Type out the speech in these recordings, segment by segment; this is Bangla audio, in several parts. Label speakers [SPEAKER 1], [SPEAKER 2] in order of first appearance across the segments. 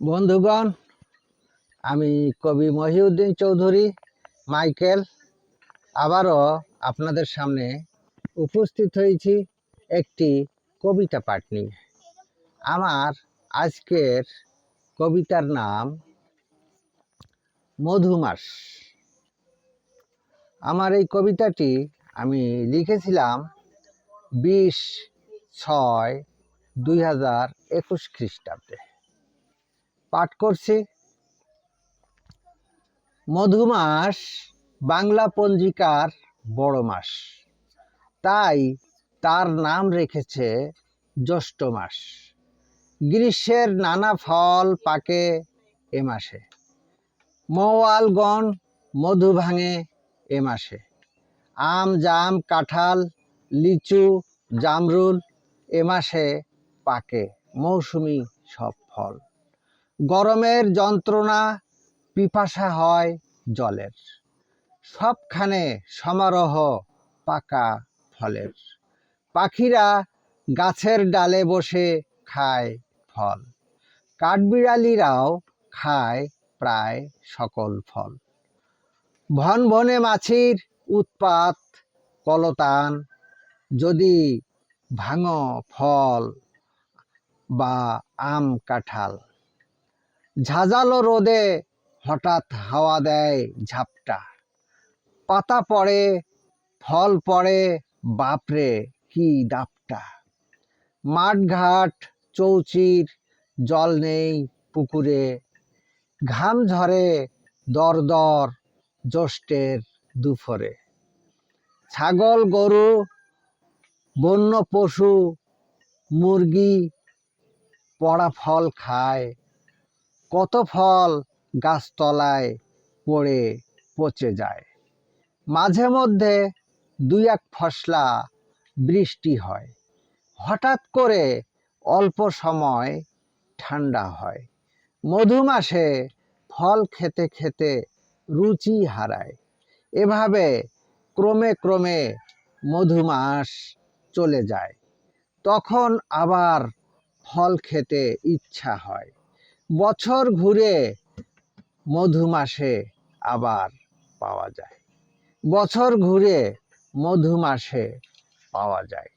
[SPEAKER 1] বন্ধুগণ, আমি কবি মহিউদ্দিন চৌধুরী, মাইকেল। আবারও আপনাদের সামনে উপস্থিত হয়েছি একটি কবিতা পাঠ নিয়ে। আমার আজকের কবিতার নাম মধুমাস। আমার এই কবিতাটি আমি লিখেছিলাম বিশ ছয় দুই হাজার একুশ খ্রিস্টাব্দে। পাঠ করছি। মধুমাস বাংলা পঞ্জিকার বড় মাস। তাই তার নাম রেখেছে জ্যৈষ্ঠ মাস। গ্রীষ্মের নানা ফল পাকে এ মাসে। মওয়ালগণ মধু ভাঙে এ মাসে। আম, জাম, কাঁঠাল, লিচু, জামরুল এ মাসে পাকে। মৌসুমি সব ফল। গরমের যন্ত্রণা, পিপাসা হয় জলের। সবখানে সমারোহ পাকা ফলের। পাখিরা গাছের ডালে বসে খায় ফল। কাঠবিড়ালিরাও খায় প্রায় সকল ফল। ভন ভনে মাছির উৎপাত, কলতান, যদি ভাঙো ফল বা আম কাঁঠাল। ঝাঁঝালো রোদে হঠাৎ হাওয়া দেয় ঝাপটা। পাতা পড়ে, ফল পড়ে, বাপরে, কি দাপটা। মাঠঘাট, চৌচির, জল নেই পুকুরে। ঘাম ঝরে, দর দর, জ্যৈষ্ঠের দুপুরে। ছাগল, গরু, বন্য পশু, মুরগি, পড়া ফল খায় কত ফল গাছতলায় পড়ে পচে যায়। মাঝে মধ্যে দুই এক ফসলা বৃষ্টি হয়। হঠাৎ করে অল্প সময় ঠান্ডা হয়। মধু মাসে ফল খেতে খেতে রুচি হারায়। এভাবে ক্রমে ক্রমে মধুমাস চলে যায়। তখন আবার ফল খেতে ইচ্ছা হয়। বছর ঘুরে মধু মাসে আবার পাওয়া যায়। বছর ঘুরে মধু মাসে পাওয়া যায়।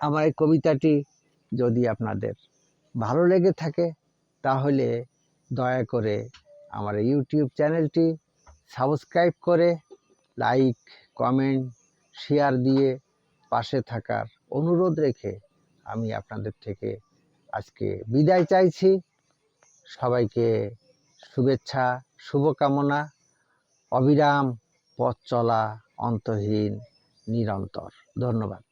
[SPEAKER 1] আমার এই কবিতাটি যদি আপনাদের ভালো লেগে থাকে, তাহলে দয়া করে আমার ইউটিউব চ্যানেলটি সাবস্ক্রাইব করে লাইক, কমেন্ট, শেয়ার দিয়ে পাশে থাকার অনুরোধ রেখে আমি আপনাদের থেকে আজকে বিদায় চাইছি। সবাইকে শুভেচ্ছা শুভকামনা অবিরাম পথ চলা অন্তহীন নিরন্তর। ধন্যবাদ।